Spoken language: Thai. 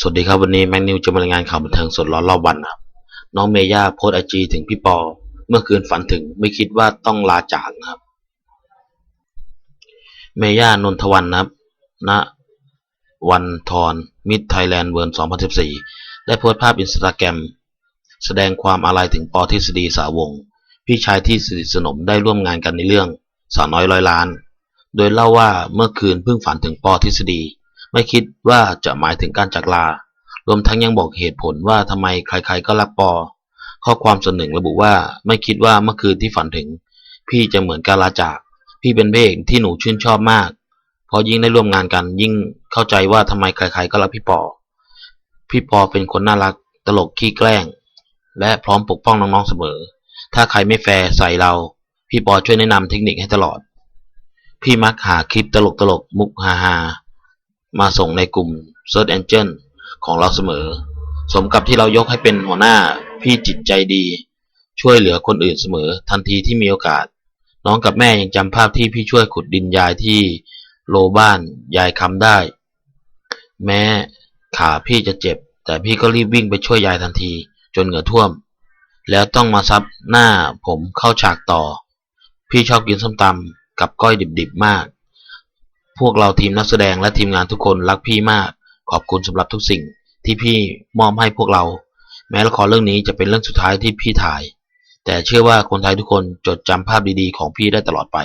สวัสดีครับวันนี้แมกนิวจะมารายงานข่าวบันเทิงสดร้อนรอบวันครับน้องเมย่าโพสไอจีถึงพี่ปอ เมื่อคืนฝันถึงไม่คิดว่าต้องลาจากนะครับ เมย่านนทวันนะครับณวันทรมิดไทยแลนด์เวิร์น2014 ได้โพสภาพอินสตาแกรมแสดงความอาลัยถึงปอทฤษฎีสาวง พี่ชายที่สนิทสนมได้ร่วมงานกันในเรื่องสาวน้อยร้อยล้าน โดยเล่าว่าเมื่อคืนเพิ่งฝันถึงปอทฤษฎี ไม่คิดว่าจะหมายถึงการจากลา รวมทั้งยังบอกเหตุผลว่าทำไมใครๆก็รักปอ ข้อความส่วนหนึ่งระบุว่า ไม่คิดว่าเมื่อคืนที่ฝันถึง พี่จะเหมือนการลาจาก พี่เป็นเอกที่หนูชื่นชอบมาก เพราะยิ่งได้ร่วมงานกัน ยิ่งเข้าใจว่าทำไมใครๆก็รักพี่ปอ พี่ปอเป็นคนน่ารัก ตลกขี้แกล้ง และพร้อมปกป้องน้องๆเสมอ ถ้าใครไม่แฟร์ใส่เรา พี่ปอช่วยแนะนำเทคนิคให้ตลอด พี่มักหาคลิปตลกๆมุกฮาฮาๆ มาส่งในกลุ่ม Search Engine ของเราเสมอ สมกับที่เรายกให้เป็นหัวหน้าพี่จิตใจดี ช่วยเหลือคนอื่นเสมอ ทันทีที่มีโอกาส น้องกับแม่ยังจำภาพที่พี่ช่วยขุดดินยายที่โลบ้านยายคำได้ แม้ขาพี่จะเจ็บ แต่พี่ก็รีบวิ่งไปช่วยยายทันที จนเหงื่อท่วม แล้วต้องมาซับหน้าผมเข้าฉากต่อ พี่ชอบกินส้มตำกับก้อยดิบๆมาก พวกเราทีมนักแสดงและทีมงานทุกคนรักพี่มาก ขอบคุณสำหรับทุกสิ่งที่พี่มอบให้พวกเรา แม้ละครเรื่องนี้จะเป็นเรื่องสุดท้ายที่พี่ถ่าย แต่เชื่อว่าคนไทยทุกคนจดจำภาพดีๆ ของพี่ได้ตลอดไป